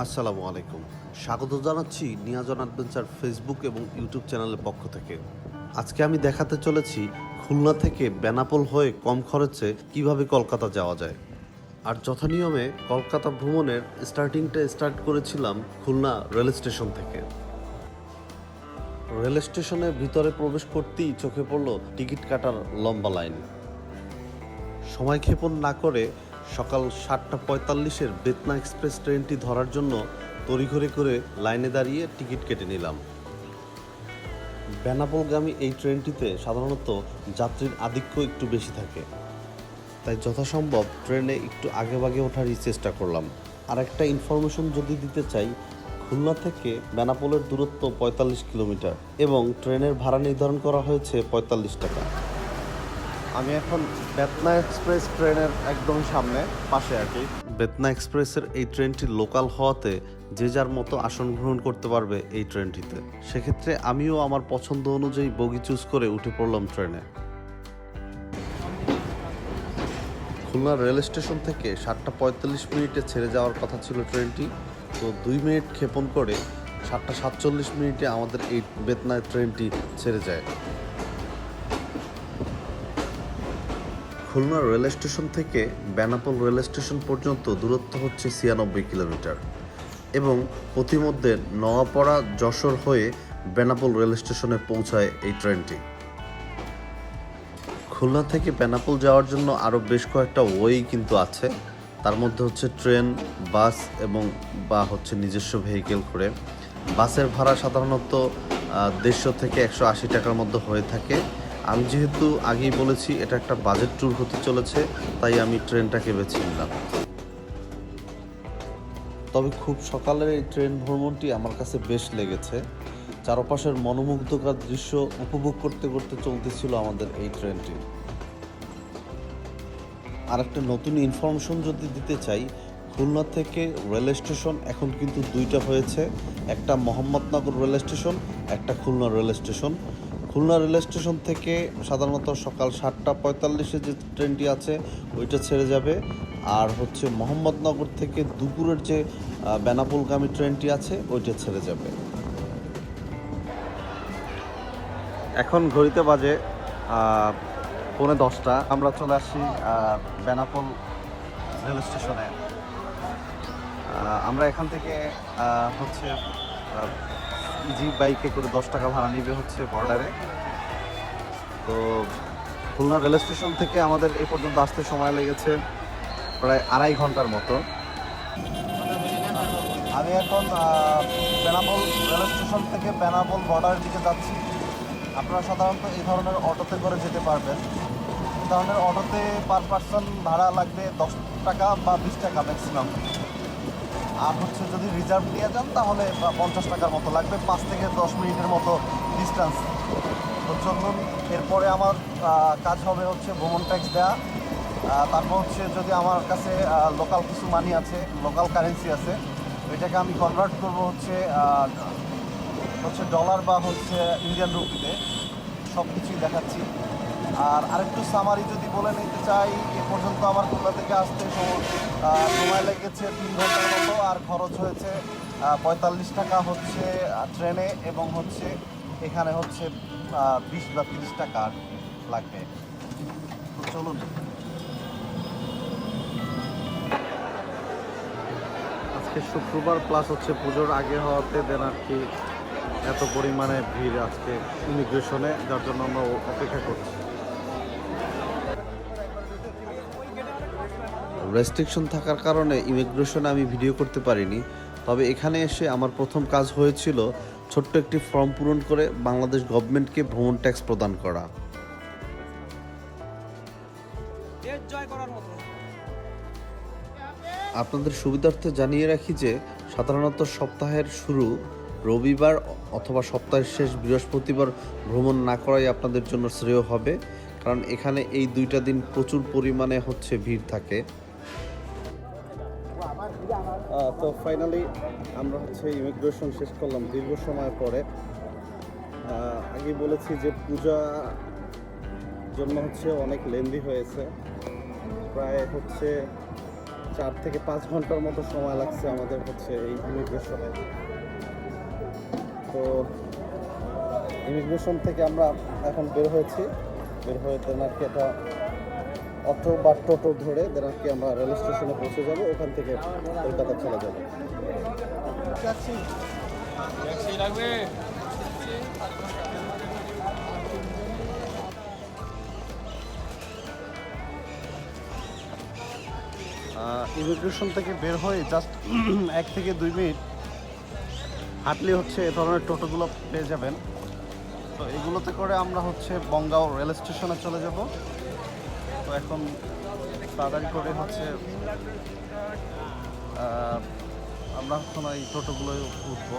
আসসালামু আলাইকুম। স্বাগত জানাচ্ছি নিয়াজন অ্যাডভেঞ্চার ফেসবুক এবং ইউটিউব চ্যানেলের পক্ষ থেকে। আজকে আমি দেখাতে চলেছি খুলনা থেকে বেনাপোল হয়ে কম খরচে কীভাবে কলকাতা যাওয়া যায়। আর যথানিয়মে কলকাতা ভ্রমণের স্টার্টিংটা স্টার্ট করেছিলাম খুলনা রেল স্টেশন থেকে। রেল স্টেশনের ভিতরে প্রবেশ করতেই চোখে পড়ল টিকিট কাটার লম্বা লাইন। সময় ক্ষেপণ না করে সকাল সাতটা পঁয়তাল্লিশের বেতনা এক্সপ্রেস ট্রেনটি ধরার জন্য তড়িঘড়ি করে লাইনে দাঁড়িয়ে টিকিট কেটে নিলাম। বেনাপোলগামী এই ট্রেনটিতে সাধারণত যাত্রীর আধিক্য একটু বেশি থাকে। তাই যথাসম্ভব ট্রেনে একটু আগেভাগে ওঠারই চেষ্টা করলাম। আর একটা ইনফরমেশন যদি দিতে চাই, খুলনা থেকে বেনাপোলের দূরত্ব পঁয়তাল্লিশ কিলোমিটার এবং ট্রেনের ভাড়া নির্ধারণ করা হয়েছে পঁয়তাল্লিশ টাকা। আমি এখন বেতনা এক্সপ্রেস ট্রেনের একদম সামনে, পাশে আর কি। বেতনা এক্সপ্রেসের এই ট্রেনটি লোকাল হওয়াতে যে যার মতো আসন গ্রহণ করতে পারবে এই ট্রেনটিতে। সেক্ষেত্রে আমিও আমার পছন্দ অনুযায়ী বগি চুজ করে উঠে পড়লাম ট্রেনে। খুলনা রেল স্টেশন থেকে সাতটা পঁয়তাল্লিশ মিনিটে ছেড়ে যাওয়ার কথা ছিল ট্রেনটি। তো দুই মিনিট ক্ষেপণ করে সাতটা সাতচল্লিশ মিনিটে আমাদের এই বেতনা ট্রেনটি ছেড়ে যায়। খুলনা রেল স্টেশন থেকে বেনাপোল রেল স্টেশন পর্যন্ত দূরত্ব হচ্ছে ছিয়ানব্বই কিলোমিটার এবং প্রতিমধ্যে নওয়াপাড়া, যশোর হয়ে বেনাপোল রেল স্টেশনে পৌঁছায় এই ট্রেনটি। খুলনা থেকে বেনাপোল যাওয়ার জন্য আরও বেশ কয়েকটা ওয়েই কিন্তু আছে। তার মধ্যে হচ্ছে ট্রেন, বাস এবং বা হচ্ছে নিজস্ব ভেহিকেল করে। বাসের ভাড়া সাধারণত দেড়শো থেকে একশো আশি টাকার মধ্যে হয়ে থাকে। আমি যেহেতু আগেই বলেছি, এটা একটা বাজেট ট্যুর হতে চলেছে, তাই আমি ট্রেনটাকে বেছে নিলাম। তবে খুব সকালের এই ট্রেন ভ্রমণটি আমার কাছে বেশ লেগেছে। চারপাশের মনোমুগ্ধকর দৃশ্য উপভোগ করতে করতে চলতেছিল আমাদের এই ট্রেনটি। আর একটা নতুন ইনফরমেশন যদি দিতে চাই, খুলনা থেকে রেল স্টেশন এখন কিন্তু দুইটা হয়েছে। একটা মোহাম্মদনগর রেল স্টেশন একটা Khulna rail station Khulna rail station থেকে সাধারণত সকাল সাতটা পঁয়তাল্লিশে যে ট্রেনটি আছে, ওইটা ছেড়ে যাবে। আর হচ্ছে মোহাম্মদনগর থেকে দুপুরের যে বেনাপোলগামী ট্রেনটি আছে, ওইটা ছেড়ে যাবে। এখন ঘড়িতে বাজে পৌনে দশটা। আমরা চলে আসি বেনাপোল রেল স্টেশনে। আমরা এখান থেকে হচ্ছে ইজি বাইকে করে দশ টাকা ভাড়া নিবে হচ্ছে বর্ডারে তো খুলনা রেল স্টেশন থেকে আমাদের এ পর্যন্ত আসতে সময় লেগেছে প্রায় আড়াই ঘণ্টার মতো। আমি এখন বেনাপোল রেল স্টেশন থেকে বেনাপোল বর্ডারের দিকে যাচ্ছি। আপনারা সাধারণত এই ধরনের অটোতে করে যেতে পারবেন। এই ধরনের অটোতে পার পার্সন ভাড়া লাগবে দশ টাকা বা বিশ টাকা ম্যাক্সিমাম আর হচ্ছে যদি রিজার্ভ নিয়ে যান, তাহলে পঞ্চাশ টাকার মতো লাগবে, পাঁচ থেকে দশ মিনিটের মতো ডিস্টেন্স চলুন, এরপরে আমার কাজ হবে হচ্ছে ভ্রমণ ট্যাক্স দেওয়া তারপর হচ্ছে যদি আমার কাছে লোকাল কিছু মানি আছে লোকাল কারেন্সি আছে, ওইটাকে আমি কনভার্ট করব হচ্ছে হচ্ছে ডলার বা হচ্ছে ইন্ডিয়ান রুপিতে সব কিছুই দেখাচ্ছি। আর আরেকটু সামারি যদি বলে নিতে চাই, এ পর্যন্ত আমার খুলনা থেকে আসতে সম- সময় লেগেছে তিন ঘণ্টার মতো আর খরচ হয়েছে পঁয়তাল্লিশ টাকা হচ্ছে ট্রেনে এবং হচ্ছে এখানে হচ্ছে বিশ বা তিরিশ টাকা লাগবে। তো চলুন। আজকে শুক্রবার প্লাস হচ্ছে পুজোর আগে হওয়াতে দেন আর কি এত পরিমাণে ভিড় আজকে ইমিগ্রেশনে যার জন্য আমরা অপেক্ষা করছি। রেস্ট্রিকশন থাকার কারণে ইমিগ্রেশনে আমি ভিডিও করতে পারিনি। তবে এখানে এসে আমার প্রথম কাজ হয়েছিল ছোট্ট একটি ফর্ম পূরণ করে বাংলাদেশ গভর্নমেন্টকে ভ্রমণ ট্যাক্স প্রদান করা। আপনাদের সুবিধার্থে জানিয়ে রাখি যে, সাধারণত সপ্তাহের শুরু রবিবার অথবা সপ্তাহের শেষ বৃহস্পতিবার ভ্রমণ না করাই আপনাদের জন্য শ্রেয় হবে। কারণ এখানে এই দুইটা দিন প্রচুর পরিমাণে হচ্ছে ভিড় থাকে। তো ফাইনালি আমরা হচ্ছে ইমিগ্রেশন শেষ করলাম দীর্ঘ সময় পরে। আগে বলেছি যে পূজা জন্য হচ্ছে অনেক লেন্দি হয়েছে। প্রায় হচ্ছে চার থেকে পাঁচ ঘণ্টার মতো সময় লাগছে আমাদের হচ্ছে এই ইমিগ্রেশনে তো ইমিগ্রেশন থেকে আমরা এখন বের হয়েছি। বের হয়ে তেনাকে একটা অটো বা টোটো ধরে তেনাকে আমরা রেল স্টেশনে পৌঁছে যাব, ওখান থেকে কলকাতা চলে যাব। ইমিগ্রেশন থেকে বের হয়ে জাস্ট এক থেকে দুই মিনিট হাঁটলে হচ্ছে এ ধরনের টোটোগুলো পেয়ে যাবেন। তো এগুলোতে করে আমরা হচ্ছে বঙ্গাও রেল স্টেশনে চলে যাব। এখন তাড়াতাড়ি করে হচ্ছে আমরা এখন এই টোটোগুলোয় উঠবো।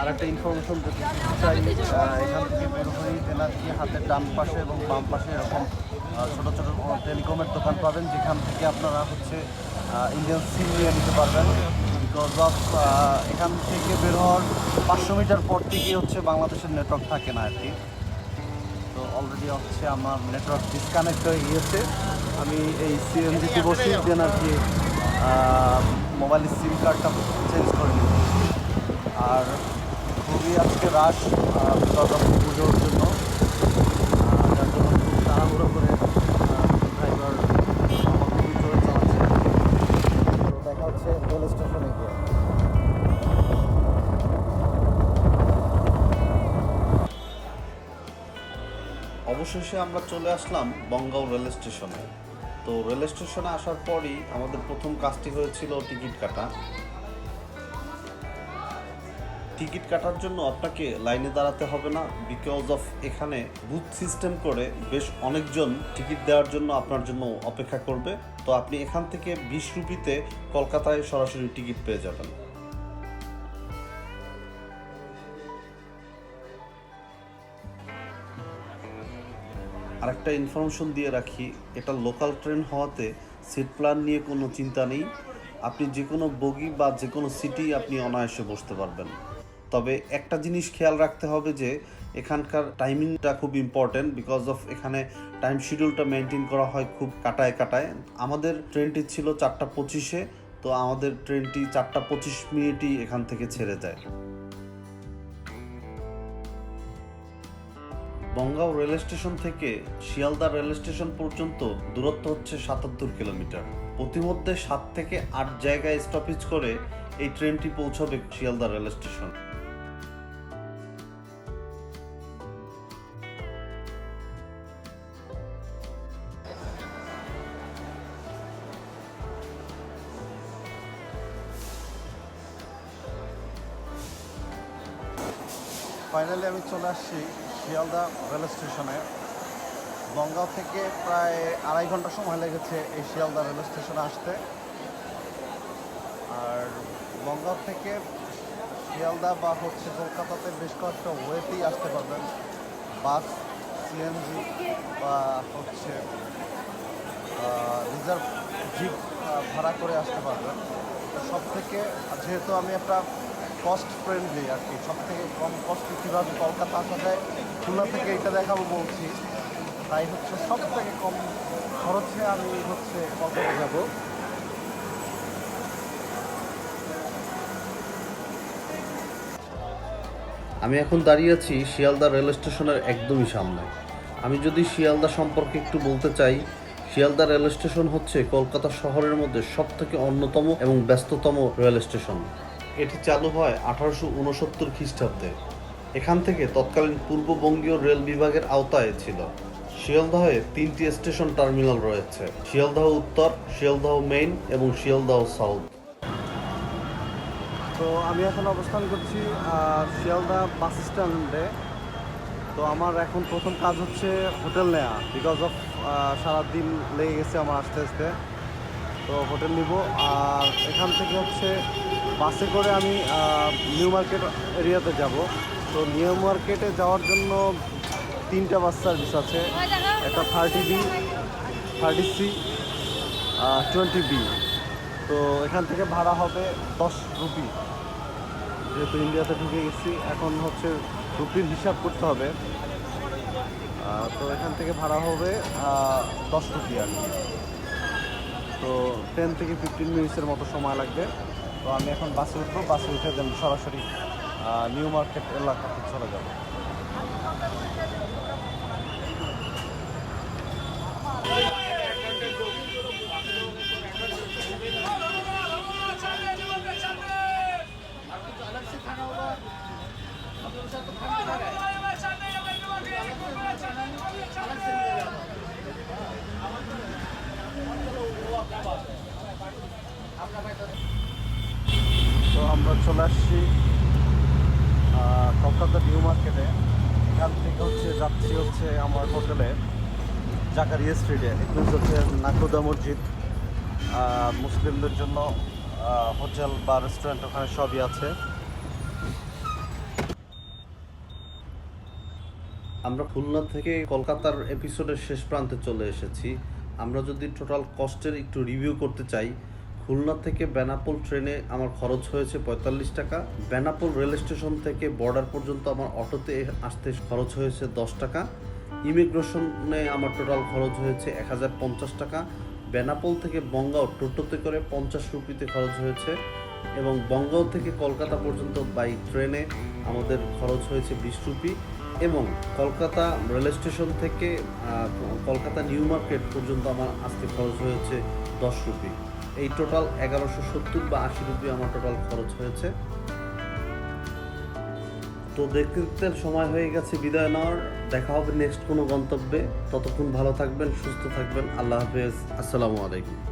আর একটা ইনফরমেশন দিতে চাই এখান থেকে বের হয়ে তেনাকি হাতের ডান পাশে এবং বাম পাশে এরকম ছোট ছোট টেলিকমের দোকান পাবেন, যেখান থেকে আপনারা হচ্ছে ইন্ডিয়ান সিম নিয়ে নিতে পারবেন। বিকজ অফ এখান থেকে বের হওয়ার পাঁচশো মিটার পর থেকেই হচ্ছে বাংলাদেশের নেটওয়ার্ক থাকে না আর কি তো অলরেডি হচ্ছে আমার নেটওয়ার্ক ডিসকানেক্ট হয়ে গিয়েছে। আমি এই সিএনজিতে বসেই দেন আর কি মোবাইলের সিম কার্ডটা চেঞ্জ করে নিচ্ছি আর খুবই আজকে রাশ বিকজ অফ পুজোর জন্য। যার জন্য তাড়াহুড়ো করে অবশেষে আমরা চলে আসলাম বঙ্গাও রেল স্টেশনে। তো রেল স্টেশনে আসার পরই আমাদের প্রথম কাজটি হয়েছিল টিকিট কাটা। টিকিট কাটার জন্য আপনাকে লাইনে দাঁড়াতে হবে না বিকজ অফ এখানে বুথ সিস্টেম করে বেশ অনেকজন টিকিট দেওয়ার জন্য আপনার জন্য অপেক্ষা করবে। তো আপনি এখান থেকে বিশ রুপিতে কলকাতায় সরাসরি টিকিট পেয়ে যাবেন। আরেকটা ইনফরমেশন দিয়ে রাখি, এটা লোকাল ট্রেন হওয়াতে সিট প্ল্যান নিয়ে কোনো চিন্তা নেই। আপনি যে কোনো বগি বা যে কোনো সিটি আপনি অনায়াসে বসতে পারবেন। তবে একটা জিনিস খেয়াল রাখতে হবে যে, এখানকার টাইমিংটা খুব ইম্পর্টেন্ট বিকজ অফ এখানে টাইম শিডিউলটা মেনটেন করা হয় খুব কাটায় কাটায়। আমাদের ট্রেনটি ছিল চারটা পঁচিশে, তো আমাদের ট্রেনটি চারটা পঁচিশ মিনিটই এখান থেকে ছেড়ে যায়। বঙ্গাও রেল স্টেশন থেকে শিয়ালদা রেল স্টেশন পর্যন্ত দূরত্ব হচ্ছে সাতাত্তর কিলোমিটার। প্রতিমধ্যে সাত থেকে আট জায়গায় স্টপেজ করে এই ট্রেনটি পৌঁছবে শিয়ালদা রেল স্টেশন। ফাইনালি আমি চলে আসছি শিয়ালদা রেল স্টেশনে। বঙ্গাও থেকে প্রায় আড়াই ঘণ্টা সময় লেগেছে এই শিয়ালদা রেল স্টেশনে আসতে। আর বঙ্গাও থেকে শিয়ালদা বা হচ্ছে কলকাতাতে বেশ কয়েকটা ওয়েতেই আসতে পারবেন। বাস সিএনজি বা হচ্ছে রিজার্ভ জিপ ভাড়া করে আসতে পারবেন। সব থেকে যেহেতু আমি একটা কস্ট ফ্রেন্ডলি আর কি। সব থেকে কম কস্টে কীভাবে কলকাতা আসা যায়, খুলনা থেকে এটা দেখাবো বলছি। তাই হচ্ছে সব থেকে কম খরচে আমি হচ্ছে কলকাতা যাব। আমি এখন দাঁড়িয়ে আছি শিয়ালদা রেল স্টেশনের একদমই সামনে। আমি যদি শিয়ালদা সম্পর্কে একটু বলতে চাই, শিয়ালদা রেল স্টেশন হচ্ছে কলকাতা শহরের মধ্যে সবথেকে অন্যতম এবং ব্যস্ততম রেল স্টেশন। এটি চালু হয় আঠারোশো উনসত্তর খ্রিস্টাব্দে। এখান থেকে তৎকালীন পূর্ববঙ্গীয় রেল বিভাগের আওতায় ছিল। শিয়ালদহে তিনটি স্টেশন টার্মিনাল রয়েছে। শিয়ালদহ উত্তর শিয়ালদহ মেইন এবং শিয়ালদহ সাউথ। তো আমি এখন অবস্থান করছি আহ, শিয়ালদা বাস স্ট্যান্ডে। তো আমার এখন প্রথম কাজ হচ্ছে হোটেল নেওয়া বিকজ অফ সারাদিন লেগে গেছে আমার আস্তে আস্তে। তো হোটেল নিব। আর এখান থেকে হচ্ছে বাসে করে আমি নিউ মার্কেট এরিয়াতে যাব। তো নিউ মার্কেটে যাওয়ার জন্য তিনটা বাস সার্ভিস আছে। একটা thirty B thirty C twenty B তো এখান থেকে ভাড়া হবে দশ রুপি। যেহেতু ইন্ডিয়াতে ঢুকে গেছি, এখন হচ্ছে রুপির হিসাব করতে হবে। তো এখান থেকে ভাড়া হবে দশ রুপি আর তো টেন থেকে ফিফটিন মিনিটসের মতো সময় লাগবে। তো আমি এখন বাসে উঠবো বাসে উঠে দেন সরাসরি নিউ মার্কেট এলাকাতে চলে যাব। হচ্ছে আমার হোটেলে, জাকারিয়া স্ট্রিটে। এখানে হচ্ছে নাকুদা মসজিদ। মুসলিমদের জন্য হোটেল বা রেস্টুরেন্ট ওখানে সবই আছে। আমরা খুলনা থেকে কলকাতার এপিসোডের শেষ প্রান্তে চলে এসেছি। আমরা যদি টোটাল কস্টের একটু রিভিউ করতে চাই খুলনা থেকে বেনাপোল ট্রেনে আমার খরচ হয়েছে পঁয়তাল্লিশ টাকা। বেনাপোল রেল স্টেশন থেকে বর্ডার পর্যন্ত আমার অটোতে আসতে খরচ হয়েছে দশ টাকা। ইমিগ্রেশনে আমার টোটাল খরচ হয়েছে এক হাজার পঞ্চাশ টাকা। বেনাপোল থেকে বঙ্গাও টোটোতে করে পঞ্চাশ রুপিতে খরচ হয়েছে এবং বঙ্গাও থেকে কলকাতা পর্যন্ত বাই ট্রেনে আমাদের খরচ হয়েছে বিশ রুপি এবং কলকাতা রেল স্টেশন থেকে কলকাতা নিউ মার্কেট পর্যন্ত আমার আসতে খরচ হয়েছে দশ রুপি। এই টোটাল এগারোশো সত্তর বা আশি রুপি আমার টোটাল খরচ হয়েছে। তো দেখতে সময় হয়ে গেছে বিদায় নেওয়ার। দেখা হবে নেক্সট কোনো গন্তব্যে। ততক্ষণ ভালো থাকবেন, সুস্থ থাকবেন। আল্লাহ হাফেজ। আসসালামু আলাইকুম।